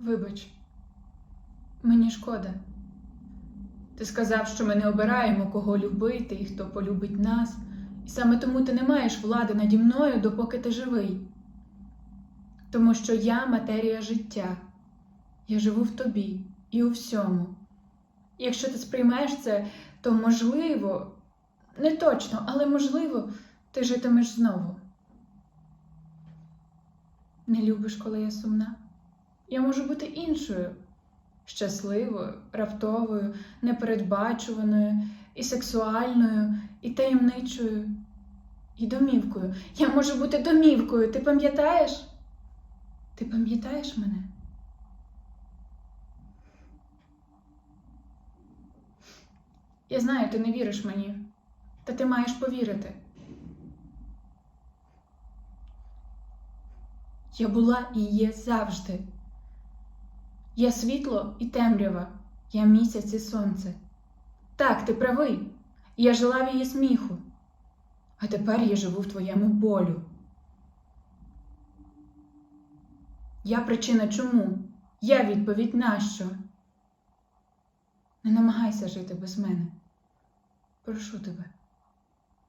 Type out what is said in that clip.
Вибач, мені шкода. Ти сказав, що ми не обираємо, кого любити і хто полюбить нас, і саме тому ти не маєш влади наді мною, допоки ти живий. Тому що я матерія життя, я живу в тобі і у всьому. Якщо ти сприймаєш це, то можливо, не точно, але можливо, ти житимеш знову. Не любиш, коли я сумна? Я можу бути іншою, щасливою, раптовою, непередбачуваною, і сексуальною, і таємничою, і домівкою. Я можу бути домівкою. Ти пам'ятаєш? Ти пам'ятаєш мене? Я знаю, ти не віриш мені, та ти маєш повірити. Я була і є завжди. Я світло і темрява, я місяць і сонце. Так, ти правий, я жила в її сміху, а тепер я живу в твоєму болю. Я причина чому? Я відповідь на що? Не намагайся жити без мене. Прошу тебе.